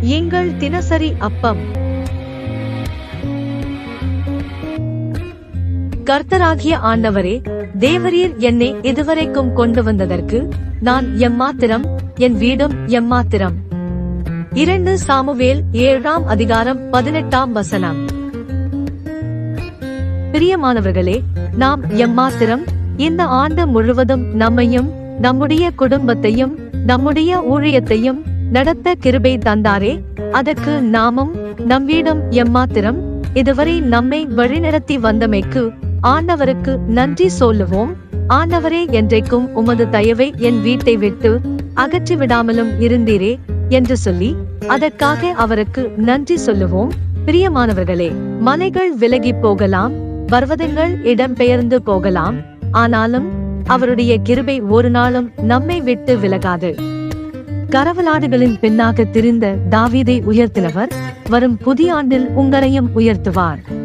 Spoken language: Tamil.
எங்கள் தினசரி அப்பம். கர்த்தராகிய ஆண்டவரே தேவரீர் என்னை இதுவரைக்கும் கொண்டு வந்ததற்கு நான் எம்மாத்திரம் என் வீடும் எம்மாத்திரம். இரண்டு சாமுவேல் ஏழாம் அதிகாரம் பதினெட்டாம் வசனம். பிரியமானவர்களே நாம் எம்மாத்திரம் இந்த ஆண்டு முழுவதும் நம்மையும் நம்முடைய குடும்பத்தையும் நம்முடைய ஊழியத்தையும் நடத்த கிருபை தந்தாரே அதற்கு நாமும் நம் வீடும் எம்மாத்திரம் இதுவரை நம்மை வழிநடத்தி வந்தமைக்கு ஆண்டவருக்கு நன்றி சொல்லுவோம். ஆண்டவரே என்றைக்கும் உமது தயவை என் வீட்டை விட்டு அகற்றி விடாமலும் இருந்தீரே என்று சொல்லி அதற்காக அவருக்கு நன்றி சொல்லுவோம். பிரியமானவர்களே மலைகள் விலகி போகலாம் பர்வதங்கள் இடம்பெயர்ந்து போகலாம் ஆனாலும் அவருடைய கிருபை ஒரு நாளும் நம்மை விட்டு விலகாது. கரவலாடுகளின் பின்னாக திரிந்த தாவீதை உயர்த்தினவர் வரும் புதிய ஆண்டில் உங்களையும் உயர்த்துவார்.